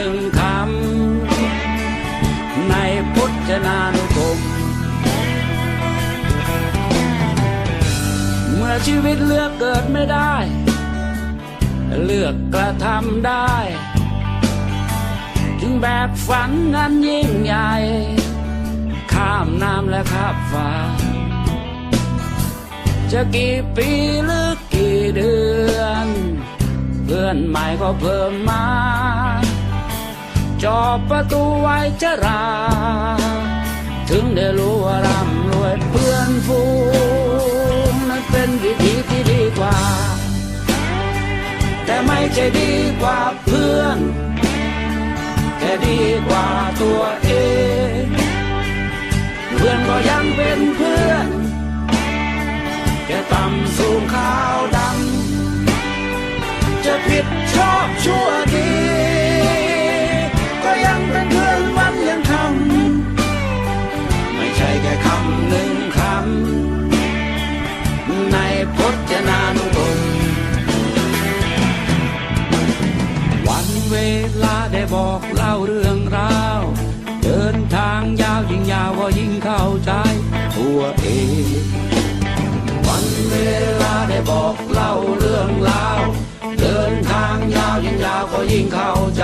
่ง นานุกรมเมื่อชีวิตเลือกเกิดไม่ได้ เลือกกระทำได้จึงแบกฝันงานยิ่งใหญ่ ข้ามน้ำและข้ามฟ้า จะกี่ปีหรือกี่เดือน เพื่อนใหม่ก็เพิ่มมาจอบประตูไว้จะรา ถึงได้รู้ว่าร่ำรวยเพื่อนฟูงนั้นเป็นวิธีที่ดีกว่า แต่ไม่ใช่ดีกว่าเพื่อนแค่ดีกว่าตัวเอง เพื่อนก็ยังเป็นเพื่อนแค่ต่ำสูงขาวดำจะผิดชอบ บอกเล่าเรื่องราว เดินทางยาวยิ่งยาวก็ยิ่งเข้าใจตัวเอง วันเวลาได้บอกเล่าเรื่องราว เดินทางยาวยิ่งยาวก็ยิ่งเข้าใจ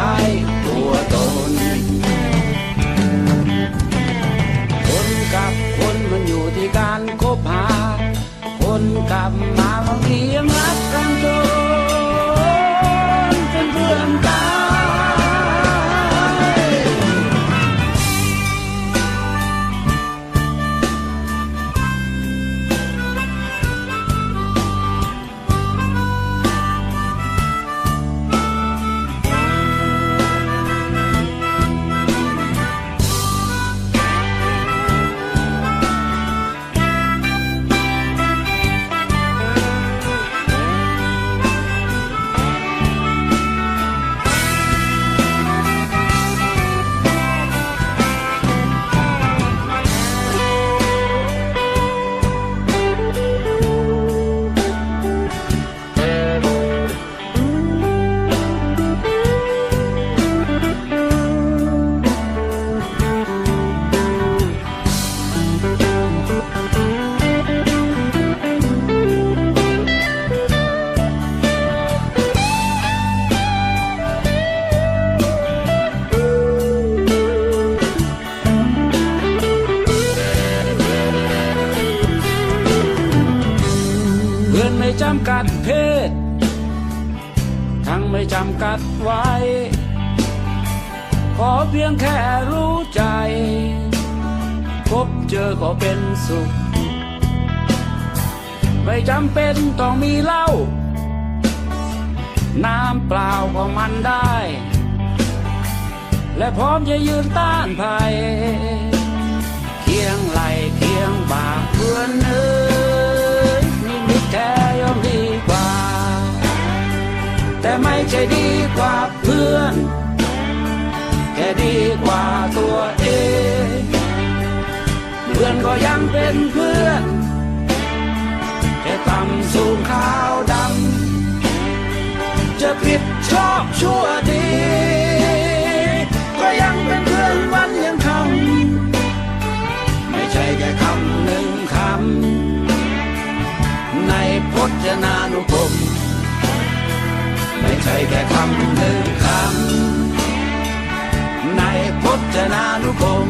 ไม่จำกัดเพศ ทั้งไม่จำกัดไว้ ขอเพียงแค่รู้ใจ พบเจอก็เป็นสุข ไม่จำเป็นต้องมีเหล้าน้ำเปล่าก็มันได้ และพร้อมจะยืนต้านภัย เคียงไหลเคียงบ่าเพื่อนเอ้ แต่ไม่ใช่ดีกว่าเพื่อน แค่ดีกว่าตัวเอง เพื่อนก็ยังเป็นเพื่อน แค่ต่ำสูงขาวดำจะผิดชอบชั่ว คำหนึ่งคำในพจนานุกรม